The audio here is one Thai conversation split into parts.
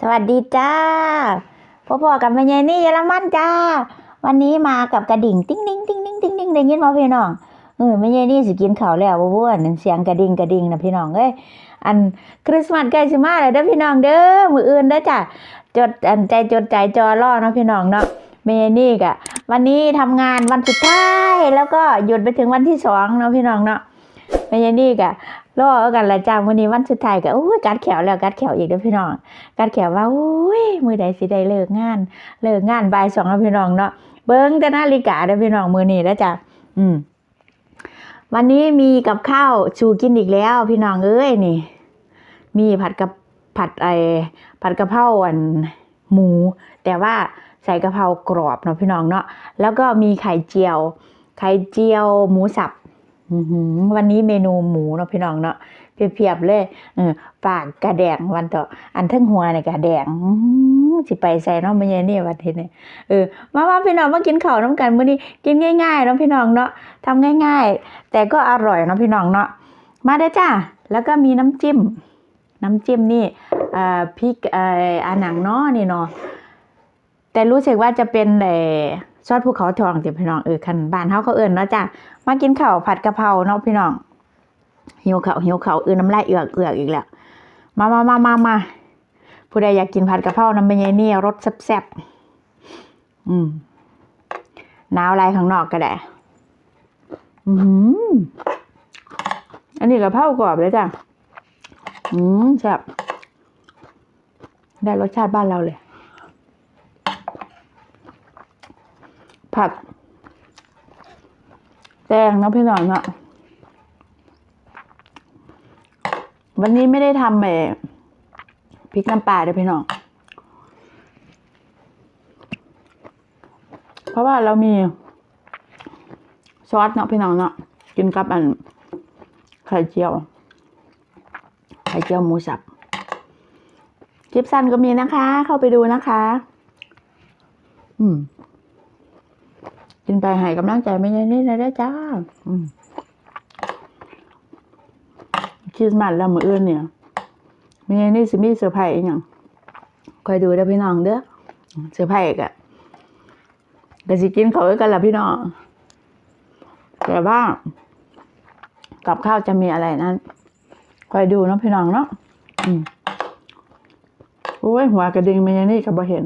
สวัสดีจ้าพ่อพ่อกับแม่ยายนี่เยอรมันจ้า วันนี้มากับกระดิ่งติ้งติ้งติ้งติ้งติ้งติ้งได้ยินมาพี่น้องเออแม่ยายนี่สิกินข้าวแล้วบ่บ่นเสียงกระดิ่งกระดิ่งนะพี่น้องเอ้ยอันคริสต์มาสใกล้สิมาแล้วเด้อพี่น้องเด้อมื้ออื่นเด้อจ้าจดอันใจจดใจจอรอเนาะพี่น้องเนาะแม่ยายนี่กะวันนี้ทำงานวันสุดท้ายแล้วก็หยุดไปถึงวันที่สองเนาะพี่น้องเนาะแม่ยายนี่กะ รอกันละจ้าวันนี้วันสุดท้ายก็โอ้ยกัดแขวแล้วกัดแขวอีกเด้อพี่น้อง กัดแขวว่าโอ้ยมือใดสิได้เลิกงาน เลิกงานบ่ายสองแล้วพี่น้องเนาะเบิ้งแต่นาฬิกาเด้อพี่น้องมือนี้แล้วจ้ะอืม วันนี้มีกับข้าวชูกินอีกแล้ว พี่น้องเอ้ยนี่ มีผัดกับผัดไอผัดกะเพราอันหมู แต่ว่าใส่กะเพรากรอบเนาะพี่น้องเนาะแล้วก็มีไข่เจียว ไข่เจียวหมูสับ วันนี้เมนูหมูเนาะพี่น้องเนาะเพียบๆเลยเออปากกระแดงวันต่ออันทั้งหัวเนี่ยกะแดงสิไปใส่เนาะไม่ใช่นี่วันทีนี้เออมาว่าพี่น้องมากินข้าวน้ำกันมื้อนี้กินง่ายๆเนาะพี่น้องเนาะทำง่าย ๆ แต่ก็อร่อยเนาะพี่น้องเนาะมาได้จ้าแล้วก็มีน้ำจิ้ม น้ำจิ้มนี่เอ่อพริกเอ่ออาหนังเนาะนี่เนาะแต่รู้สึกว่าจะเป็นเอ่ ซอสภูเขาทองจ้ะพี่น้องเออคันบ้านเฮาเขาเอิ้นเนาะจ้ามากินข้าวผัดกะเพราเนาะพี่น้องหิวข้าวหิวข้าวเอือน้ำลายเอือกเอือกอีกแล้วมามามามามาผู้ใดอยากกินผัดกะเพราน้ำเป็นไงเนี่ยรสแซ่บๆอืมหนาวอะไรข้างนอกก็ได้อืมอันนี้กะเพรากรอบเลยจ้ะอืมแซ่บได้รสชาติบ้านเราเลย ผัดแตงนะพี่หน่อยเนาะวันนี้ไม่ได้ทำเออพริกน้ำปลาเด้อพี่น้อง เพราะว่าเรามีซอสเนาะพี่น้องเนาะกินกับอันไข่เจียว ไข่เจียวหมูสับคลิปสั้นก็มีนะคะ เข้าไปดูนะคะ อืม กินไปให้กำลังใจไม่ยันนี่เลยได้จ้าอืมคริสต์มาสแล้วมืออื่นเนี่ยไม่ยันนี่สิมีเซอร์ไพรส์อย่างคอยดูเด้อพี่น้องเด้อเซอร์ไพรส์กะก็สิกินเขาด้วยกันละพี่น้อง แต่ว่า กับข้าวจะมีอะไรนั้นคอยดูเนาะพี่น้องเนาะอืมโอ้ยหัวกระดิ่งมันยังนี่กับบ่เห็น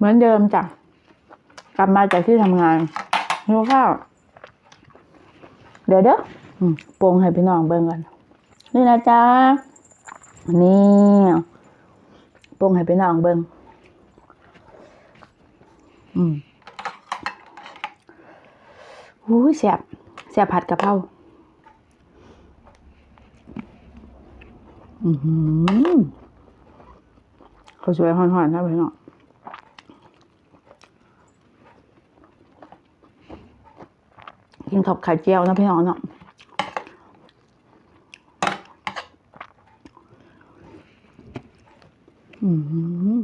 เหมือนเดิมจ้ะ กลับมาจากที่ทำงานหิวข้าว เดี๋ยวเด้อปรุงให้พี่น้องเบิ่งกัน นี่นะจ๊ะ นี่ปรุงให้พี่น้องเบิ่งอืมอุ้แสบแสบผัดกะเพราอือหือเขาสวยห่อนๆนะพี่น้อง กินกับไข่เจียวนะพี่น้องเนาะอือหือ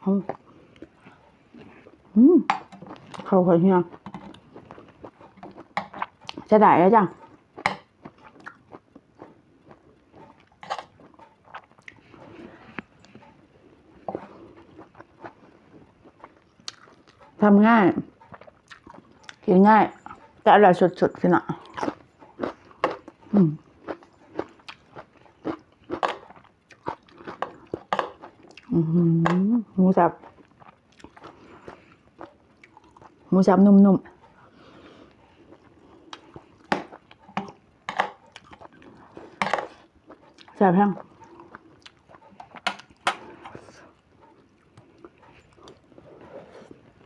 เอาอืมเข้ากันเฮียจะได้แล้วจ้ะ ทำง่าย กินง่าย แต่อร่อยสุดๆพี่น้องอืมอือหือหมูสับ หมูสับนุ่มๆแซ่บแห้งอืม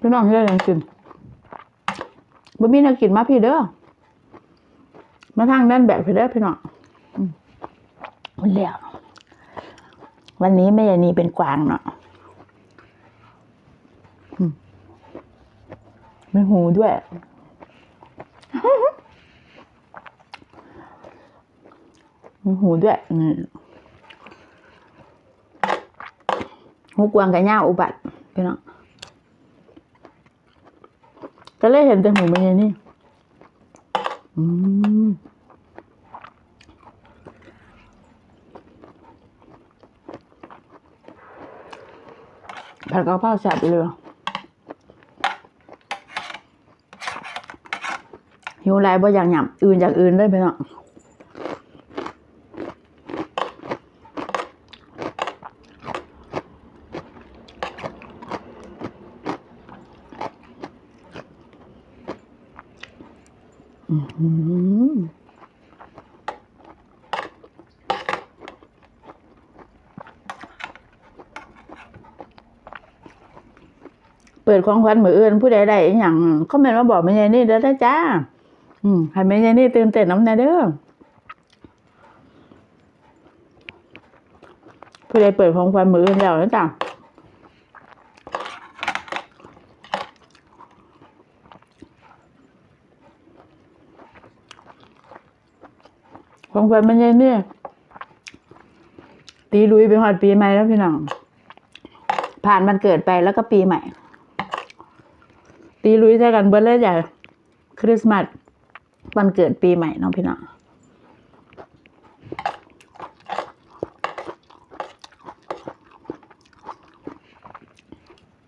พี่น้องเยอะยังกินบ่มีแนักกินมาพี่เด้อ มาทางด้านแบบพี่เด้อพี่น้องอืมมันแล้ววันนี้แม่ยายนีเป็นกวางเนาะอืมมีหูด้วยมีหูด้วยนี่ หูกวางกับย่าอุบัติพี่น้องก็เลยเห็นแต่หูมันยังนี่อืมผัดกะเพราแซ่บเลยหิวไรบ่อย่างหยำอื่นจากอื่นเลยไปเนาะอื้อหือ เปิดของขวัญมืออื่นผู้ใดได้อย่างคอมเมนต์มาบอกแม่ยายนี่เด้อจ้า อืมให้แม่ยายนี่ตื่นเต้นน้ำแน่เด้อผู้ใดเปิดของขวัญมืออื่นแล้วนะจ้าของขวัญแม่ยายนี่ตีลุยไปหอดปีใหม่แล้วพี่น้องผ่านมันเกิดไปแล้วก็ปีใหม่ ตีลุยใช้กันเบิร์ดเลยจ้ะคริสต์มาสวันเกิดปีใหม่น้องพี่น้อง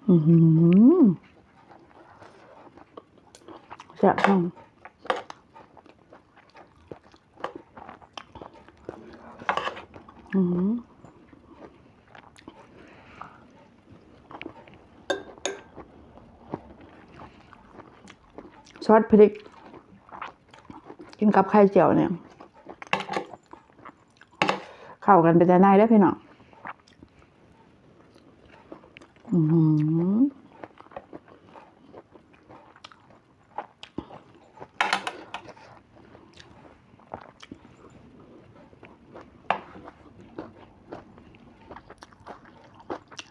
อืมจะห้องอือหื อซอสพริก กินกับไข่เจียวเนี่ยเข้ากันเป็นแต่ในได้อพี่น้องอือหือ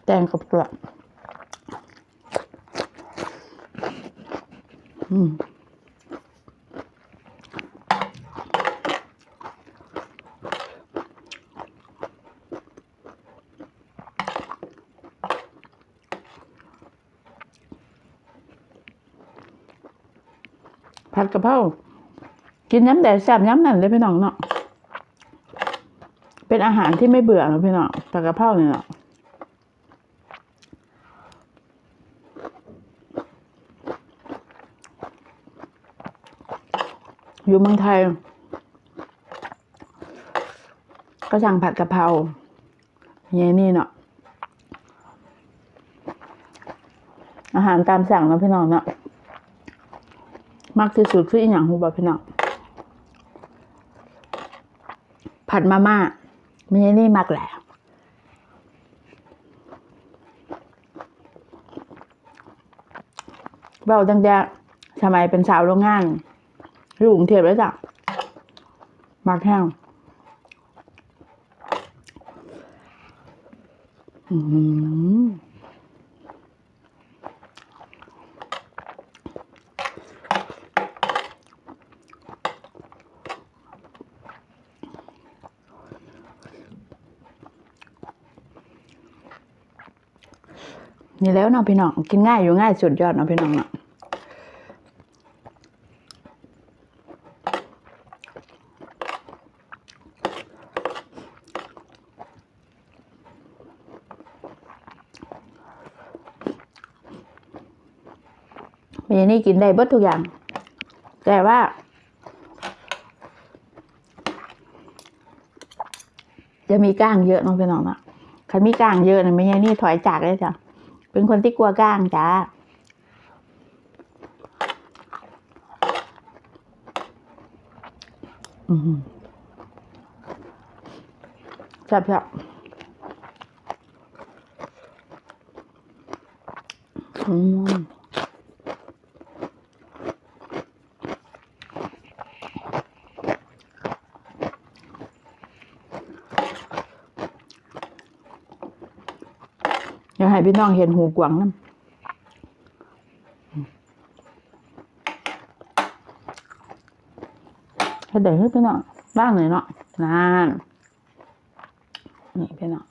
แตงกับเกลืออืม ผัดกะเพรากินย้ำแดดแซ่บย้ำนั่นเลยพี่น้องเนาะเป็นอาหารที่ไม่เบื่อนะพี่น้องผัดกะเพราเนี่ยเนาะอยู่เมืองไทย ก็สั่งผัดกะเพราอย่างนี้เนาะอาหารตามสั่งเนาะพี่น้องเนาะ มากที่สุดคืออีหยังฮูบ่พี่น้องผัดมาม่าม่ใช่นี่มักแหละเบาจังจะสมัยเป็นสาวโรงงานอยู่กรุงเทพแล้วจ้ะมักแห้งอืม นี่แล้วเนาะพี่น้องกินง่ายอยู่ง่ายสุดยอดเนาะพี่น้องเนาะเมนี่กินได้เบิดทุกอย่าง แต่ว่า จะมีก้างเยอะน้องพี่น้องเนาะคันมีก้างเยอะนะไม่ใช่นี่ถอยจากเลยจ้ะ เป็นคนที่กลัวก้างจ้าอืมแซ่บแซ่บอืม ให้พี่น้องเห็นหูกวางน้ำเดี๋ยวให้พี่น้องบ้างหน่อยเนาะนานนี่พี่น้อง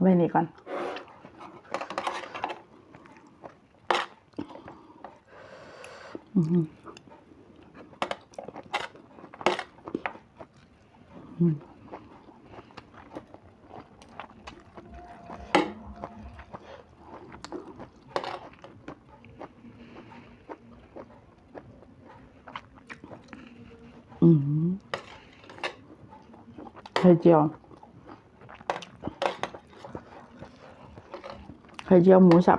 ไว้นี่ก่อนอืม ไข่เจียว ไข่เจียวหมูสับ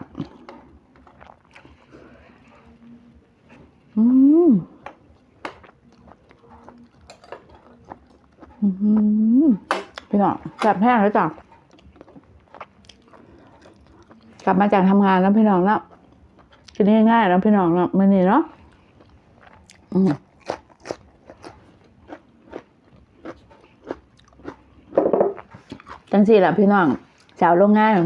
อืมอืมพี่น้องแบบแห้งแล้วจ้ะกลับมาจากทำงานแล้วพี่น้องแล้วกินง่ายๆแล้วพี่น้องเนาะมันนี่เนาะอืม จังสี่แหละพี่น้องสาวโรงงาน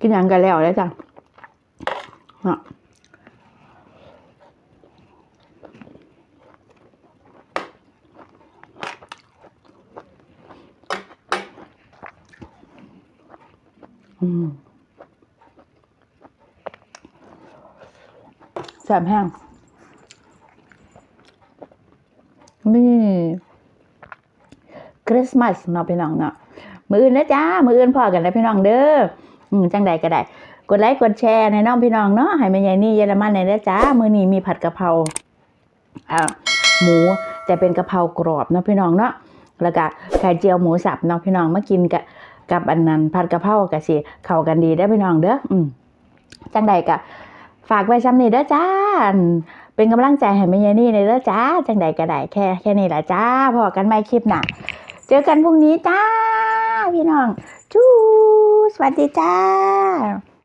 กินยังกันแล้วแล้จ้ะเนาะอืมแสบแห้งนี่คริ สต์มาสเนาะพี่น้องเนาะมืออื่นนะจ้ามืออื่นพอกันนะพี่น้องเด้ออืมจังใดก็ได้ กดไลค์กดแชร์ในน้องพี่น้องเนาะให้แม่ใหญ่นี่เยอรมันในเด้อจ้ามื้อนี้มีผัดกะเพราอ่าหมูจะเป็นกะเพรากรอบเนาะพี่น้องเนาะแล้วก็ไข่เจียวหมูสับเนาะพี่น้องมากินกับกับอันนั้นผัดกะเพรากะสิเข้ากันดีได้พี่น้องเด้ออืมจังใดก็ฝากไว้ซ้ำนี่เด้อจ้าเป็นกำลังใจให้แม่ใหญ่นี่ในเด้อจ้า จังใดก็ได้แค่แค่นี้แหละจ้าพอกันใหม่คลิปหน้า เจอกันพรุ่งนี้จ้า พี่น้องจูสวัสดีจ้า